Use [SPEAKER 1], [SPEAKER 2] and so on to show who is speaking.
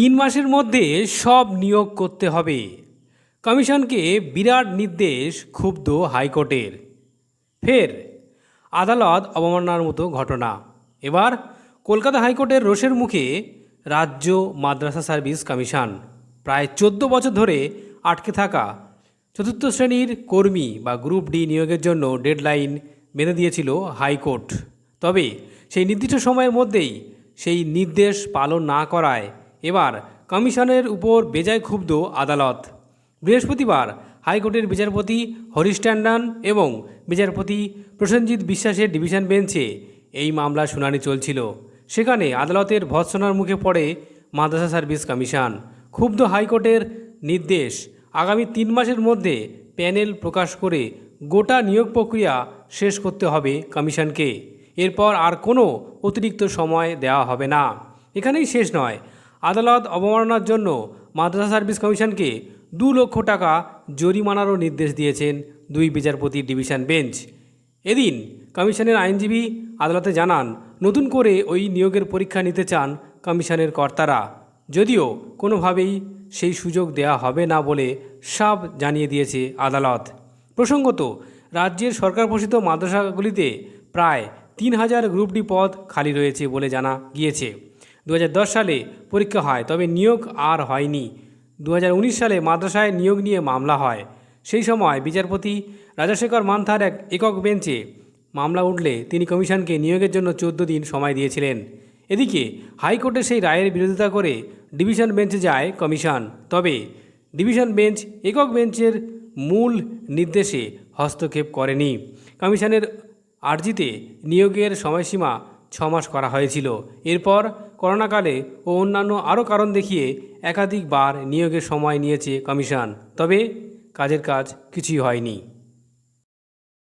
[SPEAKER 1] তিন মাসের মধ্যে সব নিয়োগ করতে হবে। কমিশনকে বিরাট নির্দেশ ক্ষুব্ধ হাইকোর্টের। ফের আদালত অবমাননার মতো ঘটনা। এবার কলকাতা হাইকোর্টের রোষের মুখে রাজ্য মাদ্রাসা সার্ভিস কমিশন। প্রায় চোদ্দ বছর ধরে আটকে থাকা চতুর্থ শ্রেণির কর্মী বা গ্রুপ ডি নিয়োগের জন্য ডেডলাইন বেঁধে দিয়েছিল হাইকোর্ট। তবে সেই নির্দিষ্ট সময়ের মধ্যেই সেই নির্দেশ পালন না করায় এবার কমিশনের উপর বেজায় ক্ষুব্ধ আদালত। বৃহস্পতিবার হাইকোর্টের বিচারপতি হরিশ ট্যান্ডন এবং বিচারপতি প্রসেনজিৎ বিশ্বাসের ডিভিশন বেঞ্চে এই মামলার শুনানি চলছিল। সেখানে আদালতের ভৎসনার মুখে পড়ে মাদ্রাসা সার্ভিস কমিশন। ক্ষুব্ধ হাইকোর্টের নির্দেশ আগামী তিন মাসের মধ্যে প্যানেল প্রকাশ করে গোটা নিয়োগ প্রক্রিয়া শেষ করতে হবে কমিশনকে। এরপর আর কোনো অতিরিক্ত সময় দেওয়া হবে না। এখানেই শেষ নয় আদালত অবমাননার জন্য মাদ্রাসা সার্ভিস কমিশনকে দু লক্ষ টাকা জরিমানারও নির্দেশ দিয়েছেন দুই বিচারপতি ডিভিশন বেঞ্চ। এদিন কমিশনের আইনজীবী আদালতে জানান, নতুন করে ওই নিয়োগের পরীক্ষা নিতে চান কমিশনের কর্তারা। যদিও কোনোভাবেই সেই সুযোগ দেয়া হবে না বলে সাব জানিয়ে দিয়েছে আদালত। প্রসঙ্গত, রাজ্যের সরকার পোষিত মাদ্রাসাগুলিতে প্রায় তিন হাজার গ্রুপ ডি পদ খালি রয়েছে বলে জানা গিয়েছে। দু হাজার দশ সালে পরীক্ষা হয়, তবে নিয়োগ আর হয়নি। দু হাজার উনিশ সালে মাদ্রাসায় নিয়োগ নিয়ে মামলা হয়। সেই সময় বিচারপতি রাজাশেখর মান্থার এক একক বেঞ্চে মামলা উঠলে তিনি কমিশনকে নিয়োগের জন্য চোদ্দ দিন সময় দিয়েছিলেন। এদিকে হাইকোর্টের সেই রায়ের বিরোধিতা করে ডিভিশন বেঞ্চে যায় কমিশন। তবে ডিভিশন বেঞ্চ একক বেঞ্চের মূল নির্দেশে হস্তক্ষেপ করেনি। কমিশনের আর্জিতে নিয়োগের সময়সীমা ছমাস করা হয়েছিল। এরপর করোনাকালে ও অন্যান্য আরও কারণ দেখিয়ে একাধিকবার নিয়োগের সময় নিয়েছে কমিশন। তবে কাজের কাজ কিছুই হয়নি।